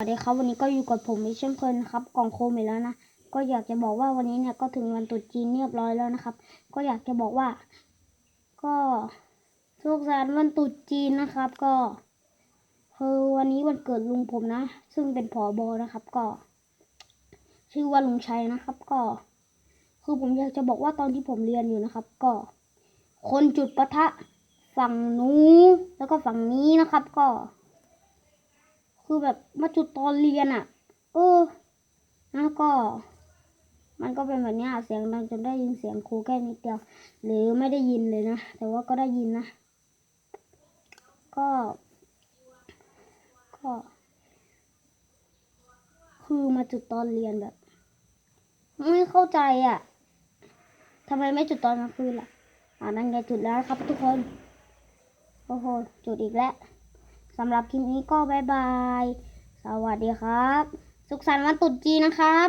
สวัสดีครับวันนี้ก็อยู่กับผมอีกเช่นเคยนครับกล่องโคมอีกแล้วนะก็อยากจะบอกว่าวันนี้เนี่ยก็ถึงวันตรุษจีนเรียบร้อยแล้วนะครับ ก็อยากจะบอกว่า ก็สุขสันต์วันตรุษจีนนะครับ ก็คือวันนี้วันเกิดลุงผมนะ ซึ่งเป็นผอบอนะครับ ก็ ชื่อว่าลุงชัยนะครับ ก็ คือผมอยากจะบอกว่าตอนที่ผมเรียนอยู่นะครับ ก็ คนจุดประทะฝั่งนู้นแล้วก็ฝั่งนี้นะครับ ก็ คือแบบมาจุดตอนเรียนอะ่ะ เออแล้วก็ มันก็เป็นแบบนี้เสียงดังจนได้ยินเสียงครูแค่นิดเดียว หรือไม่ได้ยินเลยนะ แต่ว่าก็ได้ยินนะ ก็ ก็ คือมาจุดตอนเรียนแบบ ไม่เข้าใจอะ่ะทำไมไม่จุดตอนกลางคืนล่ะอ่านั่นไงจุดแล้วครับทุกคน โอ้โห จุดอีกแล้ว สำหรับคลิปนี้ก็บายบาย สวัสดีครับ สุขสันต์วันตรุษจีนนะครับ